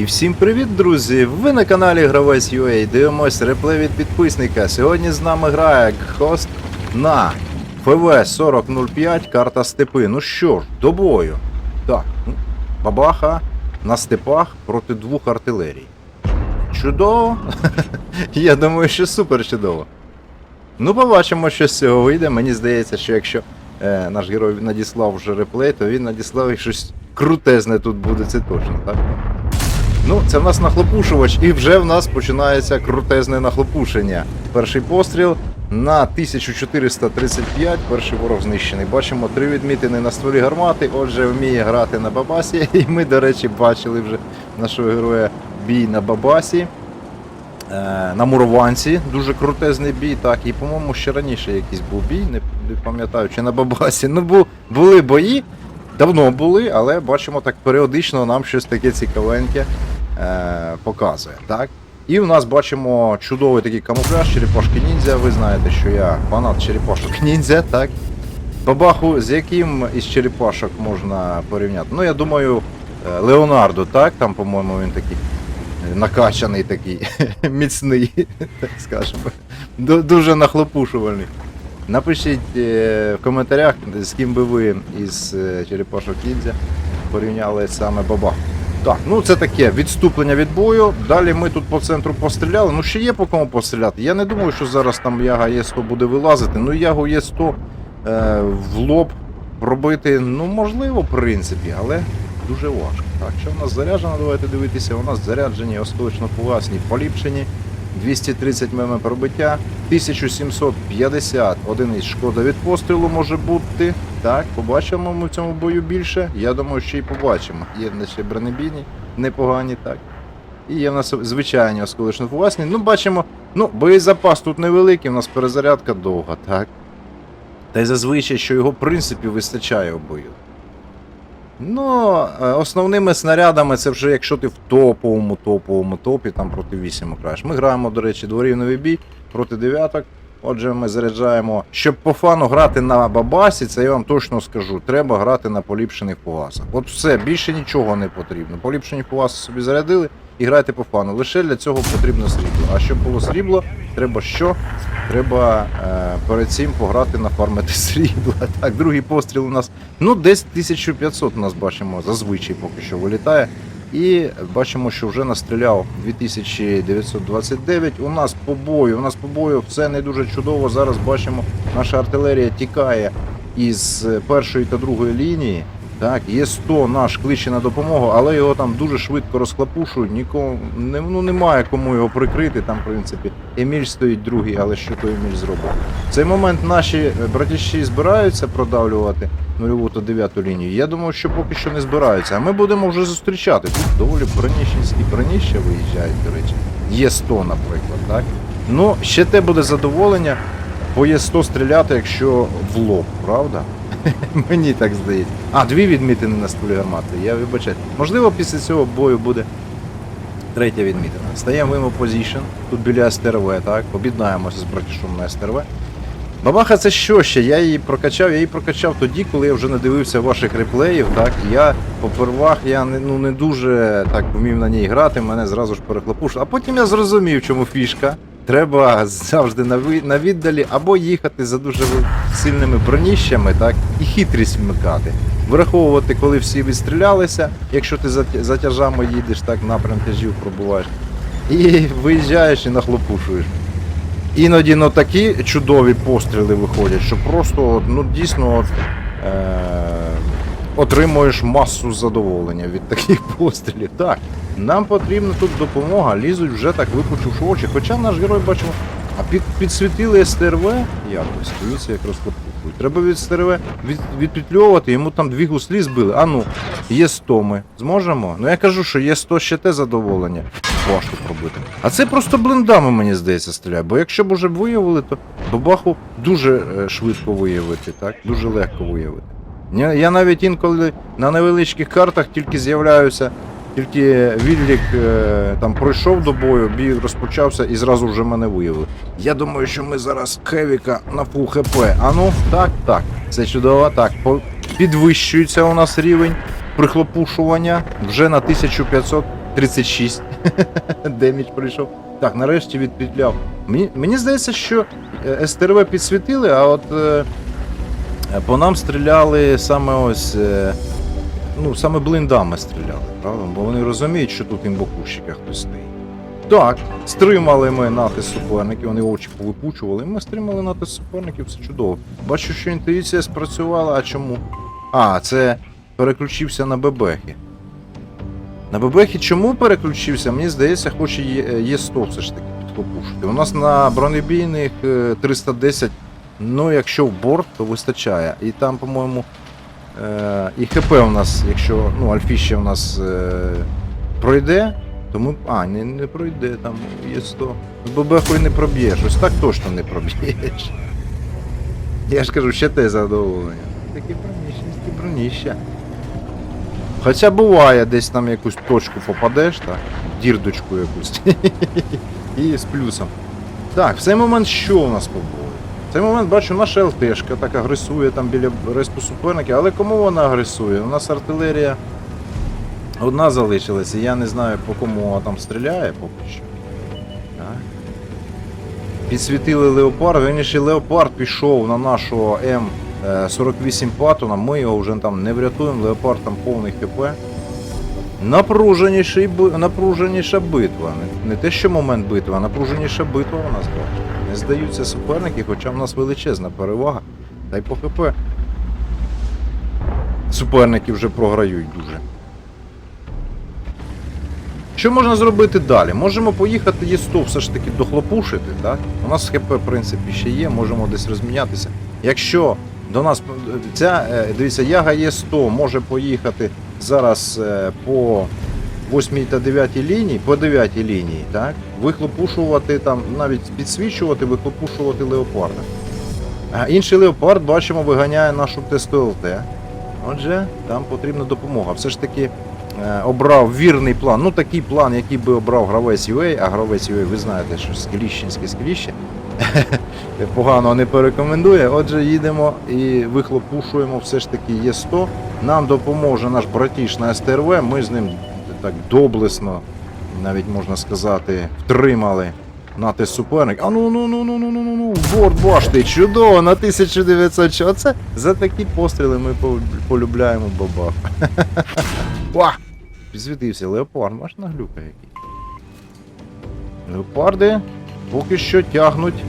І всім привіт, друзі! Ви на каналі Гравець UA. Дивимось реплей від підписника. Сьогодні з нами грає хост на ФВ 4005 карта степи. Ну що ж, до бою. Так, ну, бабаха на степах проти двох артилерій. Чудово! Я думаю, що супер чудово. Ну, побачимо, що з цього вийде. Мені здається, що якщо е, наш герой надіслав вже реплей, то він надіслав щось крутезне тут буде, це точно, так? Ну, це в нас нахлопушувач, і вже в нас починається крутезне нахлопушення. Перший постріл на 1435, перший ворог знищений. Бачимо три відмітини на стволі гармати, отже, вміє грати на бабасі. І ми, до речі, бачили вже нашого героя бій на бабасі. Е, на мурованці дуже крутезний бій, так, і, по-моєму, ще раніше якийсь був бій, не, пам'ятаю, чи на бабасі. Ну, бу, були бої, давно були, але бачимо так періодично нам щось таке цікавеньке е, показує. Так? І в нас бачимо чудовий такий камуфляж черепашки ніндзя. Ви знаєте, що я фанат черепашок ніндзя, так? Бабаху, з яким із черепашок можна порівняти? Ну, я думаю, е, Леонардо, так? Там, по-моєму, він такий е, накачаний такий, міцний, так скажемо. Дуже нахлопушувальний. Напишіть е, в коментарях, з ким би ви із черепашок ніндзя порівняли саме бабаху. Так, ну це таке відступлення від бою. Далі ми тут по центру постріляли. Ну ще є по кому постріляти. Я не думаю, що зараз там Яга Є100 буде вилазити. Ну Ягу Є100 е, в лоб робити, ну можливо, в принципі, але дуже важко. Так, що в нас заряджено, давайте дивитися. У нас заряджені остаточно фугасні поліпшені. 230 мм пробиття, 1750 одиниць шкода від пострілу може бути. Так, побачимо ми в цьому бою більше. Я думаю, що і побачимо. Є в нас ще бронебійні, непогані, так. І є в нас звичайні осколочно фугасні. Ну, бачимо, ну, боєзапас тут невеликий, у нас перезарядка довга, так. Та й зазвичай, що його в принципі вистачає в бою. Ну, е, основними снарядами це вже якщо ти в топовому, топовому топі, там проти 8 граєш. Ми граємо, до речі, дворівневий бій проти дев'яток. Отже, ми заряджаємо. Щоб по фану грати на бабасі, це я вам точно скажу. Треба грати на поліпшених фугасах. От все, більше нічого не потрібно. Поліпшені фугаси собі зарядили і грайте по фану. Лише для цього потрібно срібло. А щоб було срібло, треба що? Треба е, перед цим пограти нафармити срібла. Так, другий постріл у нас ну десь 1500 у нас бачимо, зазвичай поки що вилітає. І бачимо, що вже настріляв 2929. У нас побою, у нас побою, все не дуже чудово. Зараз бачимо, наша артилерія тікає із першої та другої лінії. Так, є 100 наш кличе на допомогу, але його там дуже швидко розхлопушують. Нікому ну, немає кому його прикрити. Там, в принципі, Еміль стоїть другий, але що той Еміль зробив? В цей момент наші е, братіші збираються продавлювати нульову та дев'яту лінію. Я думаю, що поки що не збираються. А ми будемо вже зустрічати. Тут доволі броніщенські броніща виїжджають, до речі. Є 100, наприклад, так? Ну, ще те буде задоволення по є 100 стріляти, якщо в лоб, правда? Мені так здається. А, дві відмітини на стволі гармати. Я вибачаю. Можливо, після цього бою буде третя відмітина. Стаємо в позішн, тут біля СТРВ, так? Об'єднаємося з братішом на СТРВ. Бабаха це що ще? Я її прокачав, я її прокачав тоді, коли я вже не дивився ваших реплеїв, так? Я попервах я не, ну, не дуже так вмів на ній грати, мене зразу ж перехлопуш. А потім я зрозумів, чому фішка. Треба завжди на, віддалі або їхати за дуже сильними броніщами, так, і хитрість вмикати. Враховувати, коли всі відстрілялися, якщо ти за, тяжами їдеш, так напрям тяжів пробуваєш. І виїжджаєш і нахлопушуєш. Іноді ну, такі чудові постріли виходять, що просто ну, дійсно от, е- отримуєш масу задоволення від таких пострілів. Так, нам потрібна тут допомога, лізуть вже так випучивши очі. Хоча наш герой бачимо, а під, підсвітили СТРВ якось, дивіться, як розхлопухують. Треба від СТРВ від, відпетльовувати, йому там дві гуслі збили. А ну, є 100 ми. Зможемо? Ну я кажу, що є 100 ще те задоволення. Важко пробити. А це просто блиндами, мені здається, стріляє. Бо якщо б уже б виявили, то бабаху дуже е, швидко виявити, так? Дуже легко виявити. Я, навіть інколи на невеличких картах тільки з'являюся, тільки відлік е, там пройшов до бою, бій розпочався і зразу вже мене виявили. Я думаю, що ми зараз Хевіка на фул хп. А ну, так, так. Це чудово. Так, підвищується у нас рівень прихлопушування вже на 1500 36 демідж прийшов. Так, нарешті відпетляв. Мені, мені здається, що е, СТРВ підсвітили, а от е, по нам стріляли саме ось. Е, ну, саме блиндами стріляли, правда? Бо вони розуміють, що тут імбокущика хтось стоїть. Так, стримали ми натиск суперників, вони очі повипучували, ми стримали натиск суперників, це чудово. Бачу, що інтуїція спрацювала, а чому? А, це переключився на бебехи. На бебехи чому переключився? Мені здається, хоче є, є 100 все ж таки підхлопушити. У нас на бронебійних е, 310, ну якщо в борт, то вистачає. І там, по-моєму, е, і ХП у нас, якщо ну, Альфіще у нас е, пройде, то ми. А, не, не пройде, там є 100. З бебехою не проб'єш, ось так точно не проб'єш. Я ж кажу, ще те задоволення. Такі броніща, такі броніща. Хоча буває, десь там якусь точку попадеш, так? Дірдочку якусь. І з плюсом. Так, в цей момент що у нас по бою? Цей момент бачу, наша ЛТшка так агресує там біля респу суперників, але кому вона агресує? У нас артилерія одна залишилася, я не знаю по кому вона там стріляє поки що. Підсвітили леопард, верніше леопард пішов на нашого М48 Паттона, ми його вже там не врятуємо, леопард там повний ХП. Напруженіший, напруженіша битва. Не, те, що момент битви, а напруженіша битва у нас бачите. Не здаються суперники, хоча в нас величезна перевага. Та й по ХП. Суперники вже програють дуже. Що можна зробити далі? Можемо поїхати Є100 все ж таки дохлопушити, так? У нас ХП, в принципі, ще є, можемо десь розмінятися. Якщо до нас ця, е, дивіться, Яга Є100 може поїхати зараз е, по 8 та 9 лінії, по 9 лінії, так? Вихлопушувати там, навіть підсвічувати, вихлопушувати леопарда. А інший леопард, бачимо, виганяє нашу ТСТЛТ. Отже, там потрібна допомога. Все ж таки е, обрав вірний план. Ну такий план, який би обрав гравець UA, а гравець UA, ви знаєте, що скеліщенське скеліще. Погано не порекомендує. Отже, їдемо і вихлопушуємо все ж таки Є100. Нам допоможе наш братіш на СТРВ. Ми з ним так доблесно, навіть можна сказати, втримали натиск суперник. А ну ну ну ну ну ну ну ну борт башти, чудово, на 1900. Ч- Оце за такі постріли ми полюбляємо бабах. Ва! Підсвітився леопард, бач на глюка який. Леопарди поки що тягнуть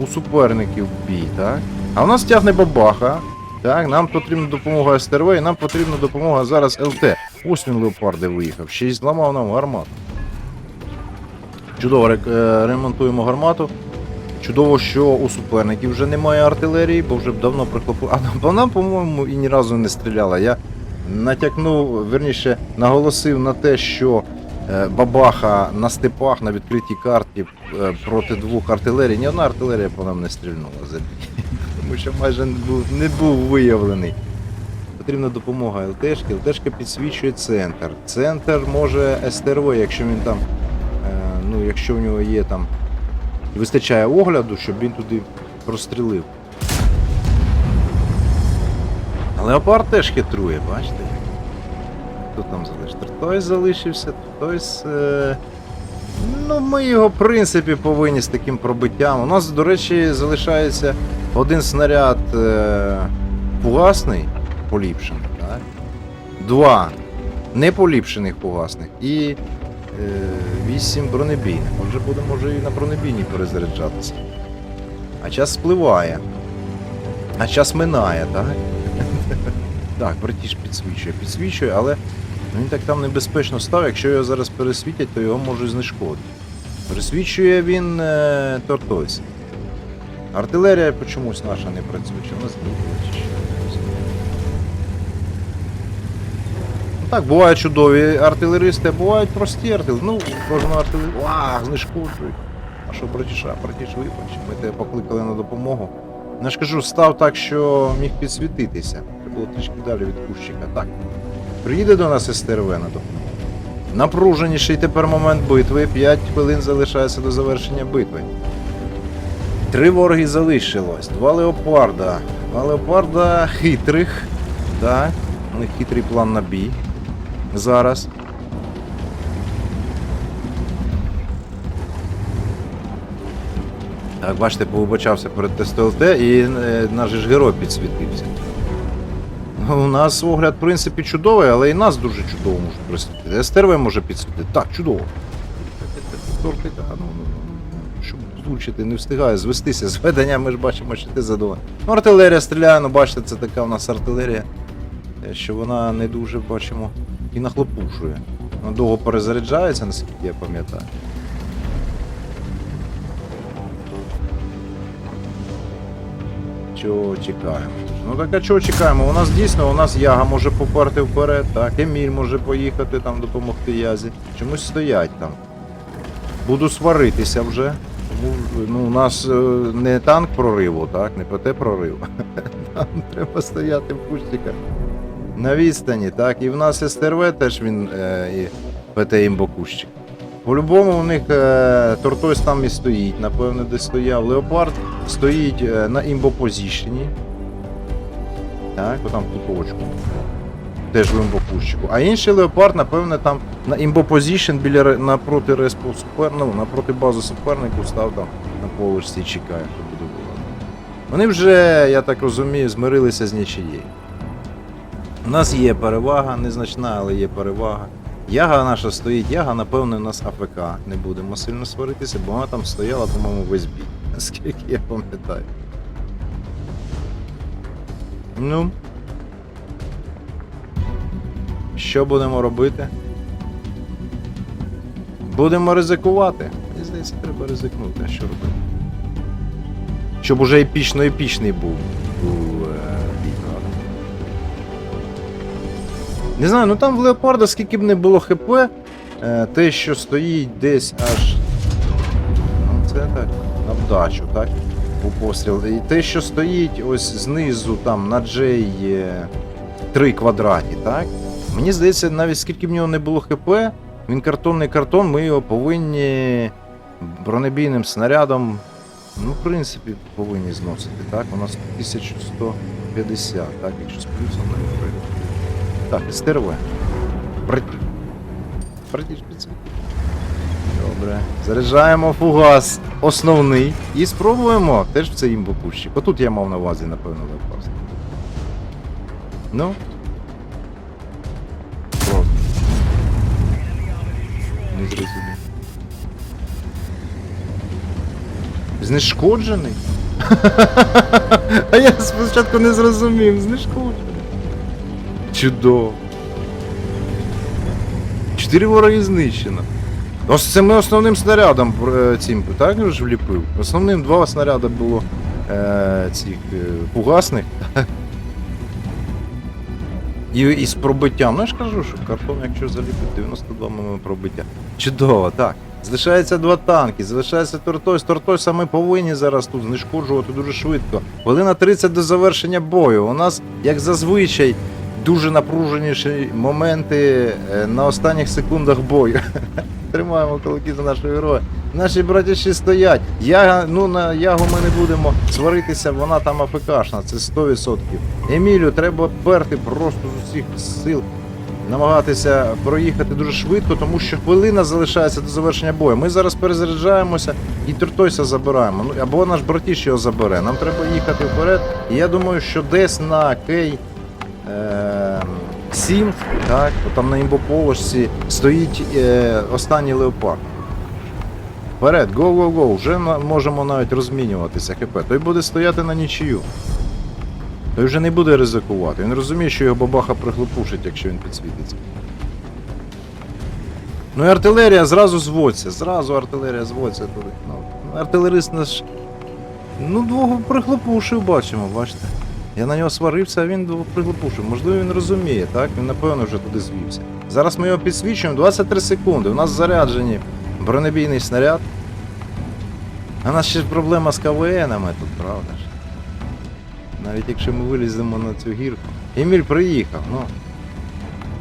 у суперників бій, так? А у нас тягне бабаха. Так, нам потрібна допомога СТРВ і нам потрібна допомога зараз ЛТ. Ось він леопарди виїхав, ще й зламав нам гармату. Чудово е, ремонтуємо гармату. Чудово, що у суперників вже немає артилерії, бо вже давно прихлопили. А вона, по-моєму, і ні разу не стріляла. Я натякнув, верніше, наголосив на те, що бабаха на степах на відкритій карті е, проти двох артилерій. Ні одна артилерія по нам не стрільнула за. Тому що майже не був, не був виявлений. Потрібна допомога ЛТшки. ЛТшка підсвічує центр. Центр може СТРВ, якщо він там, е, ну, якщо в нього є там вистачає огляду, щоб він туди прострілив. Леопард теж хитрує, бачите? Хто там залишився? Той залишився, хтось. Е... Ну, ми його, в принципі, повинні з таким пробиттям. У нас, до речі, залишається один снаряд е... фугасний, поліпшений, так? Два неполіпшених фугасних і е... вісім бронебійних. Отже, будемо може і на бронебійні перезаряджатися. А час спливає. А час минає, так? Так, братіш підсвічує, підсвічує, але він так там небезпечно став, якщо його зараз пересвітять, то його можуть знешкодити. Пересвічує він е, Тортойс. Артилерія чомусь наша не працює, чи зникла, чи що. Ну так, бувають чудові артилеристи, а бувають прості артилеристи. Ну, кожного артилерії. Вах, знешкоджують. А що, братіша, братіш вибач, ми тебе покликали на допомогу. Ну, Я ж кажу, став так, що міг підсвітитися. Треба було трішки далі від кущика. Так. Приїде до нас Естер Венедо. Напруженіший тепер момент битви. 5 хвилин залишається до завершення битви. Три вороги залишилось. Два леопарда. Два леопарда хитрих. Да. У них хитрий план на бій. Зараз. Так, бачите, поубачався перед ТСТЛТ і е, наш ж герой підсвітився. Ну, У нас огляд, в принципі, чудовий, але і нас дуже чудово можуть присвітити. СТРВ може підсвітити. Так, чудово. Ну, ну, щоб влучити, не встигає звестися з ведення, ми ж бачимо, що ти задоволений. Ну, артилерія стріляє, ну бачите, це така у нас артилерія, е, що вона не дуже бачимо і нахлопушує. Вона довго перезаряджається, наскільки я пам'ятаю. Чого чекаємо? Ну так а чого чекаємо? У нас дійсно, у нас Яга може поперти вперед, так, Еміль може поїхати там допомогти Язі. Чомусь стоять там. Буду сваритися вже. Тому ну, у нас е, не танк прориву, так, не ПТ прорив. Нам треба стояти в кущиках. На відстані, так. І в нас СТРВ теж він е, і ПТ імбокущик. По-любому у них е, Тортойс там і стоїть, напевно, де стояв. Леопард стоїть е, на імбопозішені. Так, отам в куточку. Теж в імбопущику. А інший леопард, напевне, там на імбопозішн біля напроти респу супер, ну, напроти бази супернику став там на полочці і чекає, хто буде вилазити. Вони вже, я так розумію, змирилися з нічиєю. У нас є перевага, незначна, але є перевага. Яга наша стоїть, яга, напевно, у нас АФК. Не будемо сильно сваритися, бо вона там стояла, по-моєму, весь бій. Наскільки я пам'ятаю. Ну. Що будемо робити? Будемо ризикувати. Мені здається, треба ризикнути, а що робити. Щоб уже епічно-епічний був у е. Не знаю, ну там в Леопарда скільки б не було ХП, е, те, що стоїть десь аж. Ну, це так, на вдачу, так? У постріл. І те, що стоїть ось знизу, там, на J 3 квадраті, так? Мені здається, навіть скільки в нього не було ХП, він картонний картон, ми його повинні бронебійним снарядом, ну, в принципі, повинні зносити, так? У нас 1150, так, якщо з плюсом не. Так, СТРВ. Братів підсвіт. Добре. Заряджаємо фугас основний і спробуємо теж в цей імбопущик. Отут я мав на увазі, напевно, лепаст. Ну. Просто. Не зрозумів. Знешкоджений? А я спочатку не зрозумів, знешкоджений. Чудово. Чотири вороги знищено. Ось це ми основним снарядом е, цим так ж вліпив. Основним два снаряди було е, цих е, фугасних. І, і з пробиттям. Ну я ж кажу, що картон, якщо заліпити, 92 мм пробиття. Чудово, так. Залишається два танки, залишається Тортойс. Тортойса ми повинні зараз тут знешкоджувати дуже швидко. Хвилина 30 до завершення бою. У нас, як зазвичай, дуже напруженіші моменти е, на останніх секундах бою. Тримаємо кулаки за нашого героя. Наші братіші стоять. Я, ну, на ягу ми не будемо сваритися, вона там АФКшна, це 100%. Емілю треба перти просто з усіх сил. Намагатися проїхати дуже швидко, тому що хвилина залишається до завершення бою. Ми зараз перезаряджаємося і Тортойса забираємо. Ну, або наш братіш його забере. Нам треба їхати вперед. І я думаю, що десь на Кей 7, так, там на імбополошці стоїть е, останній леопард. Вперед, го го го вже на- можемо навіть розмінюватися ХП. Той буде стояти на нічию. Той вже не буде ризикувати. Він розуміє, що його бабаха прихлопушить, якщо він підсвітиться. Ну і артилерія зразу зводься, зразу артилерія зводься туди. Ну, артилерист наш. Ну, двого прихлопушив, бачимо, бачите. Я на нього сварився, а він двох. Можливо, він розуміє, так? Він напевно вже туди звівся. Зараз ми його підсвічуємо 23 секунди. У нас заряджені бронебійний снаряд. А у нас ще ж проблема з КВНами тут, правда ж? Навіть якщо ми виліземо на цю гірку. Еміль приїхав, ну.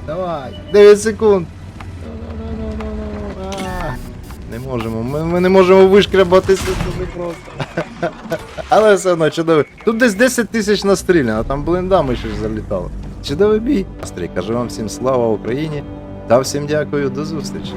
Давай, 9 секунд. Не можемо, ми, ми не можемо вишкрябатися туди просто. Але все одно чудовий. Тут десь 10 тисяч настріляно, там блиндами ще ж залітало. Чудовий бій. Настрій, кажу вам всім слава Україні та всім дякую, до зустрічі.